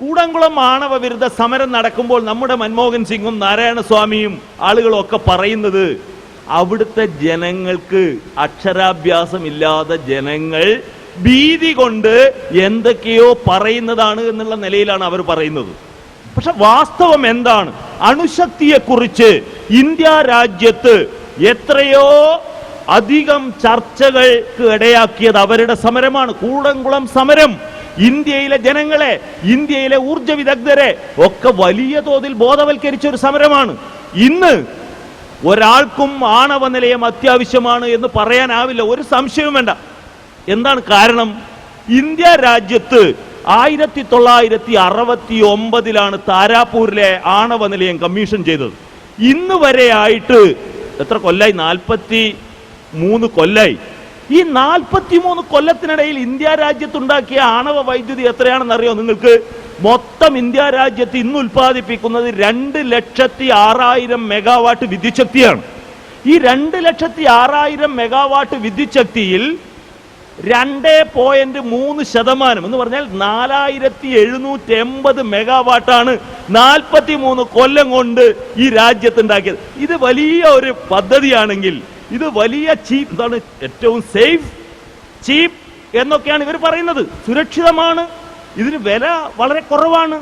കൂടംകുളം ആണവ വിരുദ്ധ സമരം നടക്കുമ്പോൾ നമ്മുടെ മൻമോഹൻ സിംഗും നാരായണസ്വാമിയും ആളുകളും ഒക്കെ പറയുന്നത് അവിടുത്തെ ജനങ്ങൾക്ക് അക്ഷരാഭ്യാസം ഇല്ലാതെ ജനങ്ങൾ ഭീതി കൊണ്ട് എന്തൊക്കെയോ പറയുന്നതാണ് എന്നുള്ള നിലയിലാണ് അവർ പറയുന്നത്. പക്ഷെ വാസ്തവം എന്താണ്? അണുശക്തിയെക്കുറിച്ച് ഇന്ത്യ രാജ്യത്ത് എത്രയോ അധികം ചർച്ചകൾക്ക് ഇടയാക്കിയത് അവരുടെ സമരമാണ്. കൂടംകുളം സമരം. ഇന്ത്യയിലെ ജനങ്ങളെ ഇന്ത്യയിലെ ഊർജ വിദഗ്ധരെ ഒക്കെ വലിയ തോതിൽ ബോധവൽക്കരിച്ച ഒരു സമരമാണ്. ഇന്ന് ഒരാൾക്കും ആണവ നിലയം അത്യാവശ്യമാണ് എന്ന് പറയാനാവില്ല. ഒരു സംശയവും വേണ്ട. എന്താണ് കാരണം? ഇന്ത്യ രാജ്യത്ത് ആയിരത്തി തൊള്ളായിരത്തി അറുപത്തി ഒമ്പതിലാണ് താരാപൂരിലെ ആണവ നിലയം കമ്മീഷൻ ചെയ്തത്. ഇന്ന് വരെ ആയിട്ട് എത്ര കൊല്ലായി? നാൽപ്പത്തി മൂന്ന് കൊല്ലായി. ഈ നാൽപ്പത്തി മൂന്ന് കൊല്ലത്തിനിടയിൽ ഇന്ത്യ രാജ്യത്തുണ്ടാക്കിയ ആണവ വൈദ്യുതി എത്രയാണെന്നറിയോ നിങ്ങൾക്ക്? മൊത്തം ഇന്ത്യ രാജ്യത്ത് ഇന്ന് ഉൽപ്പാദിപ്പിക്കുന്നത് രണ്ട് ലക്ഷത്തി ആറായിരം മെഗാവാട്ട് വിദ്യുച്ഛക്തിയാണ്. ഈ രണ്ട് ലക്ഷത്തി ആറായിരം മെഗാവാട്ട് വിദ്യുച്ഛക്തിയിൽ രണ്ട് പോയിന്റ് മൂന്ന് ശതമാനം എന്ന് പറഞ്ഞാൽ നാലായിരത്തി എഴുന്നൂറ്റി എൺപത് മെഗാവാട്ടാണ് നാൽപ്പത്തി മൂന്ന് കൊല്ലം കൊണ്ട് ഈ രാജ്യത്ത് ഉണ്ടാക്കിയത് ഇത് വലിയ ഒരു പദ്ധതിയാണെങ്കിൽ ഇത് വലിയ ചീപ്പ് എന്താണ് ഏറ്റവും സേഫ് ചീപ്പ് എന്നൊക്കെയാണ് ഇവർ പറയുന്നത്. സുരക്ഷിതമാണ്. ഇതിന് വില വളരെ കുറവാണ്.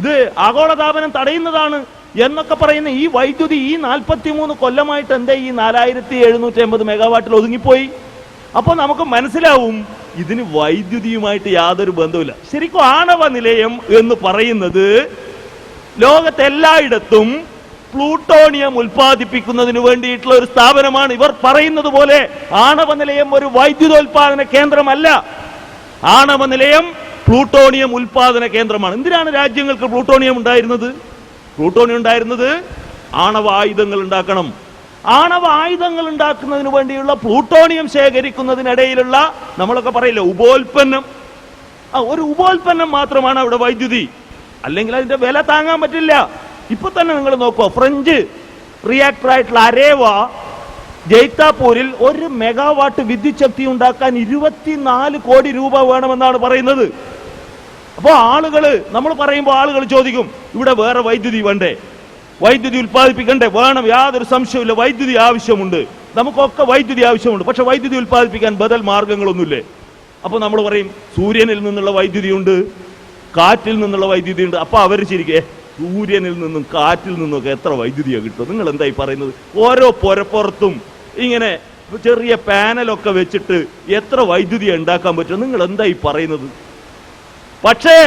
ഇത് ആഗോളതാപനം തടയുന്നതാണ് എന്നൊക്കെ പറയുന്ന ഈ വൈദ്യുതി ഈ നാൽപ്പത്തി മൂന്ന് കൊല്ലമായിട്ട് എന്തേ ഈ നാലായിരത്തി എഴുന്നൂറ്റി അമ്പത് മെഗാവാട്ടിൽ ഒതുങ്ങിപ്പോയി. അപ്പോൾ നമുക്ക് മനസ്സിലാവും ഇതിന് വൈദ്യുതിയുമായിട്ട് യാതൊരു ബന്ധവുമില്ല. ശരിക്കും ആണവ നിലയം എന്ന് പറയുന്നത് ലോകത്തെല്ലായിടത്തും പ്ലൂട്ടോണിയം ഉൽപ്പാദിപ്പിക്കുന്നതിന് വേണ്ടിയിട്ടുള്ള ഒരു സ്ഥാപനമാണ് ഇവർ പറയുന്നത് പോലെ ആണവ നിലയം ഒരു വൈദ്യുതോൽപാദന കേന്ദ്രമല്ല. ആണവ നിലയം പ്ലൂട്ടോണിയം ഉൽപാദന കേന്ദ്രമാണ്. എന്തിനാണ് രാജ്യങ്ങൾക്ക് പ്ലൂട്ടോണിയം ഉണ്ടായിരുന്നത്? പ്ലൂട്ടോണിയം ഉണ്ടായിരുന്നത് ആണവ ആയുധങ്ങൾ ഉണ്ടാക്കണം. ആണവ ആയുധങ്ങൾ ഉണ്ടാക്കുന്നതിന് വേണ്ടിയുള്ള പ്ലൂട്ടോണിയം ശേഖരിക്കുന്നതിനിടയിലുള്ള നമ്മളൊക്കെ പറയില്ല ഉപോൽപ്പന്നം. ഒരു ഉപോൽപ്പന്നം മാത്രമാണ് അവിടെ വൈദ്യുതി. അല്ലെങ്കിൽ അതിന്റെ വില താങ്ങാൻ പറ്റില്ല. ഇപ്പൊ തന്നെ നിങ്ങൾ നോക്കൂ ഫ്രഞ്ച് റിയാക്ടർ ആയിട്ടുള്ള അരേവ ജയ്താപൂരിൽ ഒരു മെഗാവാട്ട് വിദ്യുത് ശക്തി ഉണ്ടാക്കാൻ ഇരുപത്തിനാല് കോടി രൂപ വേണമെന്നാണ് പറയുന്നത്. അപ്പോൾ ആളുകൾ നമ്മൾ പറയുമ്പോൾ ആളുകൾ ചോദിക്കും ഇവിടെ വേറെ വൈദ്യുതി വേണ്ടേ? വൈദ്യുതി ഉൽപ്പാദിപ്പിക്കണ്ടേ? വേണം യാതൊരു സംശയമില്ല വൈദ്യുതി ആവശ്യമുണ്ട്. നമുക്കൊക്കെ വൈദ്യുതി ആവശ്യമുണ്ട് പക്ഷെ വൈദ്യുതി ഉൽപ്പാദിപ്പിക്കാൻ ബദൽ മാർഗങ്ങളൊന്നുമില്ലേ? അപ്പോൾ നമ്മൾ പറയും സൂര്യനിൽ നിന്നുള്ള വൈദ്യുതി ഉണ്ട് കാറ്റിൽ നിന്നുള്ള വൈദ്യുതി ഉണ്ട് അപ്പോൾ അവർ ശരിക്കേ സൂര്യനിൽ നിന്നും കാറ്റിൽ നിന്നൊക്കെ എത്ര വൈദ്യുതിയാണ് കിട്ടും നിങ്ങൾ എന്തായി പറയുന്നത്? ഓരോ പുരപ്പുറത്തും ഇങ്ങനെ ചെറിയ പാനലൊക്കെ വെച്ചിട്ട് എത്ര വൈദ്യുതി ഉണ്ടാക്കാൻ പറ്റും നിങ്ങൾ എന്തായി പറയുന്നത്? പക്ഷേ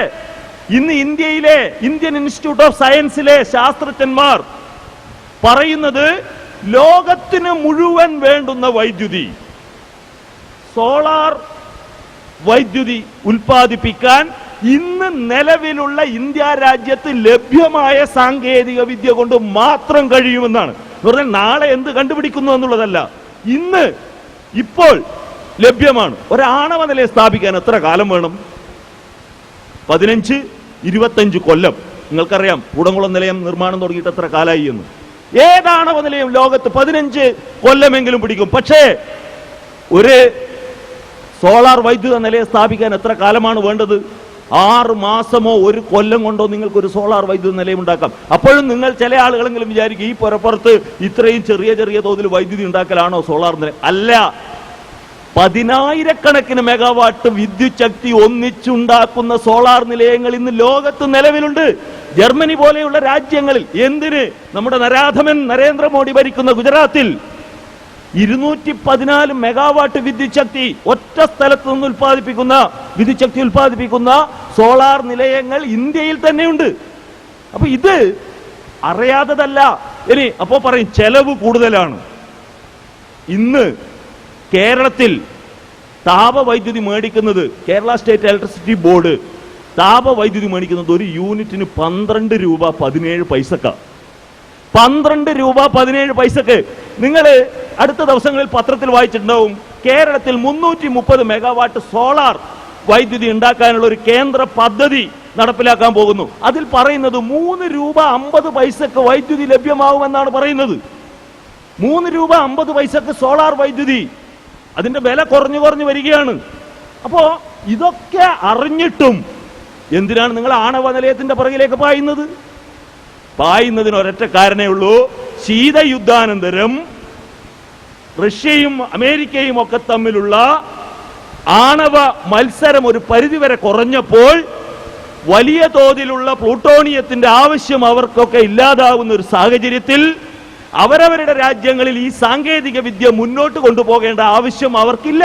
ഇന്ന് ഇന്ത്യയിലെ ഇന്ത്യൻ ഇൻസ്റ്റിറ്റ്യൂട്ട് ഓഫ് സയൻസിലെ ശാസ്ത്രജ്ഞന്മാർ പറയുന്നത് ലോകത്തിന് മുഴുവൻ വേണ്ടുന്ന വൈദ്യുതി സോളാർ വൈദ്യുതി ഉൽപ്പാദിപ്പിക്കാൻ ഇന്ന് നിലവിലുള്ള ഇന്ത്യ രാജ്യത്ത് ലഭ്യമായ സാങ്കേതിക വിദ്യ കൊണ്ട് മാത്രം കഴിയുമെന്നാണ്. എന്ന് പറഞ്ഞാൽ നാളെ എന്ത് കണ്ടുപിടിക്കുന്നു എന്നുള്ളതല്ല. ഇന്ന് ഇപ്പോൾ ലഭ്യമാണ്. ഒരാണവ നിലയം സ്ഥാപിക്കാൻ എത്ര കാലം വേണം? പതിനഞ്ച് ഇരുപത്തഞ്ച് കൊല്ലം. നിങ്ങൾക്കറിയാം കൂടംകുളം നിലയം നിർമ്മാണം തുടങ്ങിയിട്ട് എത്ര കാലമായി എന്ന്. ഏതാണവ നിലയം ലോകത്ത് പതിനഞ്ച് കൊല്ലമെങ്കിലും പിടിക്കും. പക്ഷേ ഒരു സോളാർ വൈദ്യുത നിലയം സ്ഥാപിക്കാൻ എത്ര കാലമാണ് വേണ്ടത്? ആറ് മാസമോ ഒരു കൊല്ലം കൊണ്ടോ നിങ്ങൾക്ക് ഒരു സോളാർ വൈദ്യുത നിലയം ഉണ്ടാക്കാം. അപ്പോഴും നിങ്ങൾ ചില ആളുകളെങ്കിലും വിചാരിക്കും ഈ പുറപ്പുറത്ത് ഇത്രയും ചെറിയ ചെറിയ തോതിൽ വൈദ്യുതി ഉണ്ടാക്കലാണോ സോളാർ നിലയം? അല്ല. പതിനായിരക്കണക്കിന് മെഗാവാട്ട് വിദ്യുത് ശക്തി ഒന്നിച്ചുണ്ടാക്കുന്ന സോളാർ നിലയങ്ങൾ ഇന്ന് ലോകത്ത് നിലവിലുണ്ട്. ജർമ്മനി പോലെയുള്ള രാജ്യങ്ങളിൽ എന്തിന് നമ്മുടെ നരാധമൻ നരേന്ദ്രമോദി ഭരിക്കുന്ന ഗുജറാത്തിൽ ഇരുന്നൂറ്റി പതിനാല് മെഗാവാട്ട് വിദ്യുത് ശക്തി ഒറ്റ സ്ഥലത്ത് നിന്ന് ഉൽപ്പാദിപ്പിക്കുന്ന വിദ്യുത് ശക്തി ഉൽപ്പാദിപ്പിക്കുന്ന സോളാർ നിലയങ്ങൾ ഇന്ത്യയിൽ തന്നെയുണ്ട്. അപ്പൊ ഇത് അറിയാത്തതല്ല. ഇനി അപ്പോ പറയും ചെലവ് കൂടുതലാണ്. ഇന്ന് കേരളത്തിൽ താപവൈദ്യുതി മേടിക്കുന്നത് കേരള സ്റ്റേറ്റ് ഇലക്ട്രിസിറ്റി ബോർഡ് താപവൈദ്യുതി മേടിക്കുന്നത് ഒരു യൂണിറ്റിന് പന്ത്രണ്ട് രൂപ പതിനേഴ് പൈസക്ക. പന്ത്രണ്ട് രൂപ പതിനേഴ് പൈസക്ക് നിങ്ങൾ അടുത്ത ദിവസങ്ങളിൽ പത്രത്തിൽ വായിച്ചിട്ടുണ്ടാവും. കേരളത്തിൽ മുന്നൂറ്റി മുപ്പത് മെഗാവാട്ട് സോളാർ വൈദ്യുതി ഉണ്ടാക്കാനുള്ള ഒരു കേന്ദ്ര പദ്ധതി നടപ്പിലാക്കാൻ പോകുന്നു. അതിൽ പറയുന്നത് മൂന്ന് രൂപ അമ്പത് പൈസക്ക് വൈദ്യുതി ലഭ്യമാവുമെന്നാണ് പറയുന്നത്. മൂന്ന് രൂപ അമ്പത് പൈസക്ക് സോളാർ വൈദ്യുതി അതിന്റെ വില കുറഞ്ഞു കുറഞ്ഞു വരികയാണ്. അപ്പോ ഇതൊക്കെ അറിഞ്ഞിട്ടും എന്തിനാണ് നിങ്ങൾ ആണവ നിലയത്തിന്റെ പുറകിലേക്ക് പായുന്നത്? പായുന്നതിന് ഒരൊറ്റ കാരണേ ഉള്ളൂ. ശീതയുദ്ധാനന്തരം റഷ്യയും അമേരിക്കയും ഒക്കെ തമ്മിലുള്ള ആണവ മത്സരം ഒരു പരിധിവരെ കുറഞ്ഞപ്പോൾ വലിയ തോതിലുള്ള പ്ലൂട്ടോണിയത്തിന്റെ ആവശ്യം അവർക്കൊക്കെ ഇല്ലാതാവുന്ന ഒരു സാഹചര്യത്തിൽ അവരവരുടെ രാജ്യങ്ങളിൽ ഈ സാങ്കേതിക വിദ്യ മുന്നോട്ട് കൊണ്ടുപോകേണ്ട ആവശ്യം അവർക്കില്ല.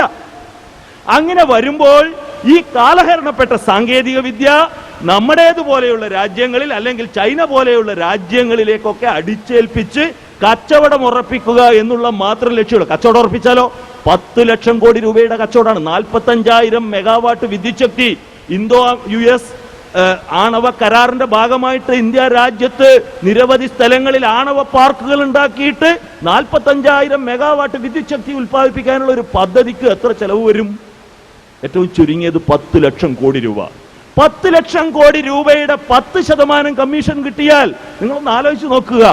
അങ്ങനെ വരുമ്പോൾ ഈ കാലഹരണപ്പെട്ട സാങ്കേതിക വിദ്യ നമ്മുടേതുപോലെയുള്ള രാജ്യങ്ങളിൽ അല്ലെങ്കിൽ ചൈന പോലെയുള്ള രാജ്യങ്ങളിലേക്കൊക്കെ അടിച്ചേൽപ്പിച്ച് കച്ചവടം ഉറപ്പിക്കുക എന്നുള്ള മാത്രം ലക്ഷ്യമുള്ളൂ കച്ചവടം ഉറപ്പിച്ചാലോ? പത്ത് ലക്ഷം കോടി രൂപയുടെ കച്ചവടമാണ്. നാൽപ്പത്തഞ്ചായിരം മെഗാവാട്ട് വിദ്യുച്ഛക്തി ഇന്തോ യു എസ് ആണവ കരാറിന്റെ ഭാഗമായിട്ട് ഇന്ത്യ രാജ്യത്ത് നിരവധി സ്ഥലങ്ങളിൽ ആണവ പാർക്കുകൾ ഉണ്ടാക്കിയിട്ട് നാൽപ്പത്തഞ്ചായിരം മെഗാവാട്ട് വിദ്യുച്ഛക്തി ഉൽപ്പാദിപ്പിക്കാനുള്ള ഒരു പദ്ധതിക്ക് എത്ര ചെലവ് വരും? ഏറ്റവും ചുരുങ്ങിയത് പത്ത് ലക്ഷം കോടി രൂപ. പത്ത് ലക്ഷം കോടി രൂപയുടെ പത്ത് ശതമാനം കമ്മീഷൻ കിട്ടിയാൽ നിങ്ങളൊന്ന് ആലോചിച്ച് നോക്കുക.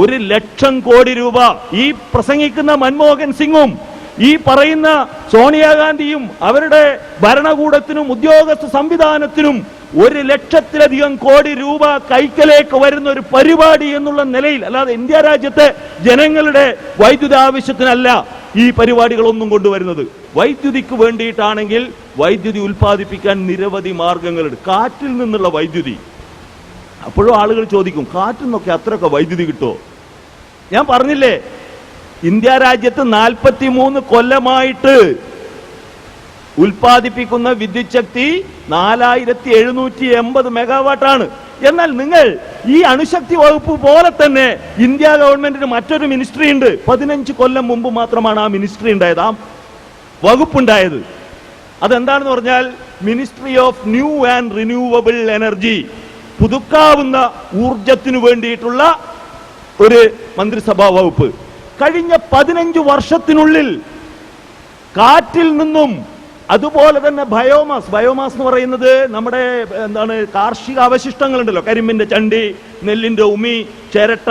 ഒരു ലക്ഷം കോടി രൂപ ഈ പ്രസംഗിക്കുന്ന മൻമോഹൻ സിംഗും ഈ പറയുന്ന സോണിയാഗാന്ധിയും അവരുടെ ഭരണകൂടത്തിനും ഉദ്യോഗസ്ഥ സംവിധാനത്തിനും ഒരു ലക്ഷത്തിലധികം കോടി രൂപ കൈക്കലേക്ക് വരുന്ന ഒരു പരിപാടി എന്നുള്ള നിലയിൽ അല്ലാതെ ഇന്ത്യ രാജ്യത്തെ ജനങ്ങളുടെ വൈദ്യുത ആവശ്യത്തിനല്ല ഈ പരിപാടികളൊന്നും കൊണ്ടുവരുന്നത്? വൈദ്യുതിക്ക് വേണ്ടിയിട്ടാണെങ്കിൽ വൈദ്യുതി ഉൽപ്പാദിപ്പിക്കാൻ നിരവധി മാർഗങ്ങളുണ്ട്. കാറ്റിൽ നിന്നുള്ള വൈദ്യുതി. അപ്പോഴും ആളുകൾ ചോദിക്കും കാറ്റിൽ നിന്നൊക്കെ അത്രയൊക്കെ വൈദ്യുതി കിട്ടുമോ? ഞാൻ പറഞ്ഞില്ലേ ഇന്ത്യ രാജ്യത്ത് നാൽപ്പത്തി മൂന്ന് കൊല്ലമായിട്ട് ഉൽപ്പാദിപ്പിക്കുന്ന വിദ്യുച്ഛക്തി നാലായിരത്തി എഴുന്നൂറ്റി എൺപത് മെഗാവാട്ടാണ്. എന്നാൽ നിങ്ങൾ ഈ അണുശക്തി വകുപ്പ് പോലെ തന്നെ ഇന്ത്യ ഗവൺമെന്റിന് മറ്റൊരു മിനിസ്ട്രി ഉണ്ട്. പതിനഞ്ച് കൊല്ലം മുമ്പ് മാത്രമാണ് ആ മിനിസ്ട്രി ഉണ്ടായത്. ആ വകുപ്പുണ്ടായത്. അതെന്താണെന്ന് പറഞ്ഞാൽ ministry of new and renewable energy പുതുക്കാവുന്ന ഊർജത്തിനു വേണ്ടിയിട്ടുള്ള ഒരു മന്ത്രിസഭാ വകുപ്പ്. കഴിഞ്ഞ പതിനഞ്ച് വർഷത്തിനുള്ളിൽ കാറ്റിൽ നിന്നും അതുപോലെ തന്നെ ബയോമാസ്. ബയോമാസ് എന്ന് പറയുന്നത് നമ്മുടെ എന്താണ് കാർഷിക അവശിഷ്ടങ്ങളുണ്ടല്ലോ. കരിമ്പിന്റെ ചണ്ടി നെല്ലിന്റെ ഉമി ചിരട്ട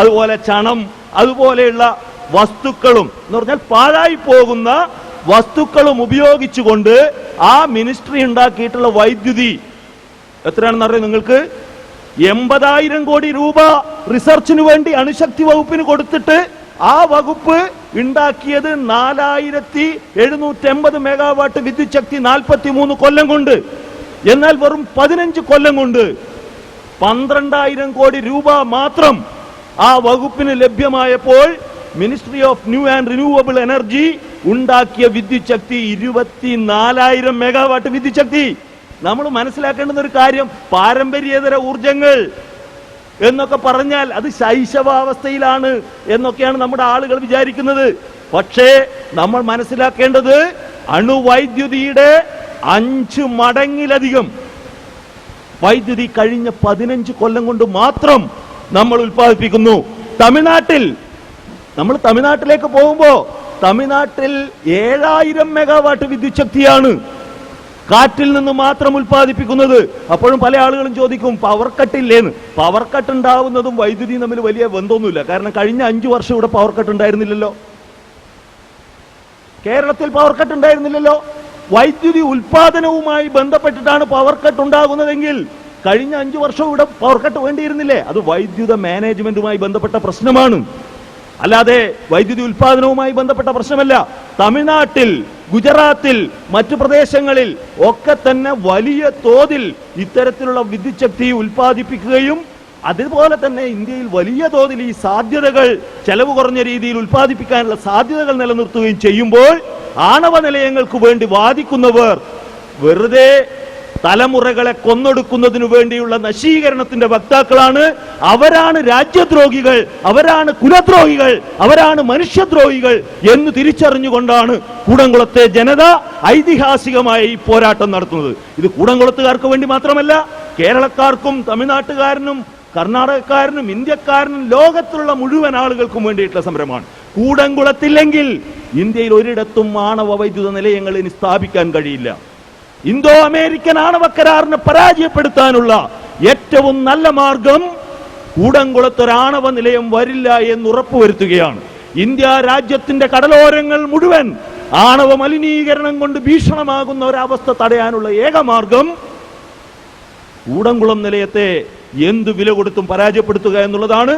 അതുപോലെ ചണം അതുപോലെയുള്ള വസ്തുക്കളും. എന്ന് പറഞ്ഞാൽ പാഴായി പോകുന്ന വസ്തുക്കളും ഉപയോഗിച്ചുകൊണ്ട് ആ മിനിസ്ട്രി ഉണ്ടാക്കിയിട്ടുള്ള വൈദ്യുതി എത്രയാണെന്ന് അറിയാം നിങ്ങൾക്ക്? എൺപതായിരം കോടി രൂപ റിസർച്ചിന് വേണ്ടി അണുശക്തി വകുപ്പിന് കൊടുത്തിട്ട് ആ വകുപ്പ് ഉണ്ടാക്കിയത് നാലായിരത്തി എഴുന്നൂറ്റി എൺപത് മെഗാവാട്ട് വിദ്യുത് ശക്തി നാൽപ്പത്തി മൂന്ന് കൊല്ലം കൊണ്ട്. എന്നാൽ വെറും പതിനഞ്ച് കൊല്ലം കൊണ്ട് പന്ത്രണ്ടായിരം കോടി രൂപ മാത്രം ആ വകുപ്പിന് ലഭ്യമായപ്പോൾ ministry of new and renewable energy ഉണ്ടാക്കിയ വിദ്യുത് ശക്തി ഇരുപത്തിനാലായിരം മെഗാവാട്ട് വിദ്യുത് ശക്തി നമ്മൾ മനസ്സിലാക്കേണ്ടുന്ന ഒരു കാര്യം പാരമ്പര്യേതര ഊർജങ്ങൾ എന്നൊക്കെ പറഞ്ഞാൽ അത് ശൈശവാവസ്ഥയിലാണ് എന്നൊക്കെയാണ് നമ്മുടെ ആളുകൾ വിചാരിക്കുന്നത്. പക്ഷേ നമ്മൾ മനസ്സിലാക്കേണ്ടത് അണുവൈദ്യുതിയുടെ അഞ്ച് മടങ്ങിലധികം. വൈദ്യുതി കഴിഞ്ഞ പതിനഞ്ച് കൊല്ലം കൊണ്ട് മാത്രം നമ്മൾ ഉൽപ്പാദിപ്പിക്കുന്നു. തമിഴ്നാട്ടിൽ നമ്മൾ തമിഴ്നാട്ടിലേക്ക് പോകുമ്പോൾ തമിഴ്നാട്ടിൽ ഏഴായിരം മെഗാവാട്ട് വിദ്യുച്ഛക്തിയാണ്. ശക്തിയാണ് കാറ്റിൽ നിന്ന് മാത്രം ഉൽപ്പാദിപ്പിക്കുന്നത്. അപ്പോഴും പല ആളുകളും ചോദിക്കും പവർ കട്ടില്ലേന്ന് പവർ കട്ട് ഉണ്ടാവുന്നതും വൈദ്യുതി തമ്മിൽ വലിയ ബന്ധമൊന്നുമില്ല. കാരണം കഴിഞ്ഞ അഞ്ചു വർഷം ഇവിടെ പവർ കട്ട് ഉണ്ടായിരുന്നില്ലല്ലോ. കേരളത്തിൽ പവർ കട്ട് ഉണ്ടായിരുന്നില്ലല്ലോ. വൈദ്യുതി ഉൽപാദനവുമായി ബന്ധപ്പെട്ടിട്ടാണ് പവർ കട്ട് ഉണ്ടാകുന്നതെങ്കിൽ കഴിഞ്ഞ അഞ്ചു വർഷം ഇവിടെ പവർ കട്ട് വേണ്ടിയിരുന്നില്ലേ? അത് വൈദ്യുത മാനേജ്മെന്റുമായി ബന്ധപ്പെട്ട പ്രശ്നമാണ്. അല്ലാതെ വൈദ്യുതി ഉൽപാദനവുമായി ബന്ധപ്പെട്ട പ്രശ്നമല്ല. തമിഴ്നാട്ടിൽ ഗുജറാത്തിൽ മറ്റു പ്രദേശങ്ങളിൽ ഒക്കെ തന്നെ വലിയ തോതിൽ ഇത്തരത്തിലുള്ള വിദ്യുത് ശക്തി ഉൽപ്പാദിപ്പിക്കുകയും അതുപോലെ തന്നെ ഇന്ത്യയിൽ വലിയ തോതിൽ ഈ സാധ്യതകൾ ചെലവ് കുറഞ്ഞ രീതിയിൽ ഉൽപ്പാദിപ്പിക്കാനുള്ള സാധ്യതകൾ നിലനിർത്തുകയും ചെയ്യുമ്പോൾ ആണവ നിലയങ്ങൾക്ക് വേണ്ടി വാദിക്കുന്നവർ വെറുതെ തലമുറകളെ കൊന്നൊടുക്കുന്നതിനു വേണ്ടിയുള്ള നശീകരണത്തിന്റെ വക്താക്കളാണ്. അവരാണ് രാജ്യദ്രോഹികൾ അവരാണ് കുലദ്രോഹികൾ അവരാണ് മനുഷ്യദ്രോഹികൾ എന്ന് തിരിച്ചറിഞ്ഞുകൊണ്ടാണ് കൂടംകുളത്തെ ജനത ഐതിഹാസികമായ ഈ പോരാട്ടം നടത്തുന്നത്. ഇത് കൂടംകുളത്തുകാർക്ക് വേണ്ടി മാത്രമല്ല കേരളക്കാർക്കും തമിഴ്നാട്ടുകാരനും കർണാടകക്കാരനും ഇന്ത്യക്കാരനും ലോകത്തിലുള്ള മുഴുവൻ ആളുകൾക്കും വേണ്ടിയിട്ടുള്ള സമരമാണ് കൂടംകുളത്തില്ലെങ്കിൽ ഇന്ത്യയിൽ ഒരിടത്തും ആണവ വൈദ്യുത നിലയങ്ങൾ ഇനി സ്ഥാപിക്കാൻ കഴിയില്ല. ഇന്തോ അമേരിക്കൻ ആണവ കരാറിനെ പരാജയപ്പെടുത്താനുള്ള ഏറ്റവും നല്ല മാർഗം കൂടംകുളത്തൊരാണവ നിലയം വരില്ല എന്ന് ഉറപ്പുവരുത്തുകയാണ്. ഇന്ത്യ രാജ്യത്തിന്റെ കടലോരങ്ങൾ മുഴുവൻ ആണവ മലിനീകരണം കൊണ്ട് ഭീഷണമാകുന്ന ഒരവസ്ഥ തടയാനുള്ള ഏക മാർഗം കൂടംകുളം നിലയത്തെ എന്തു വില കൊടുത്തും പരാജയപ്പെടുത്തുക എന്നുള്ളതാണ്.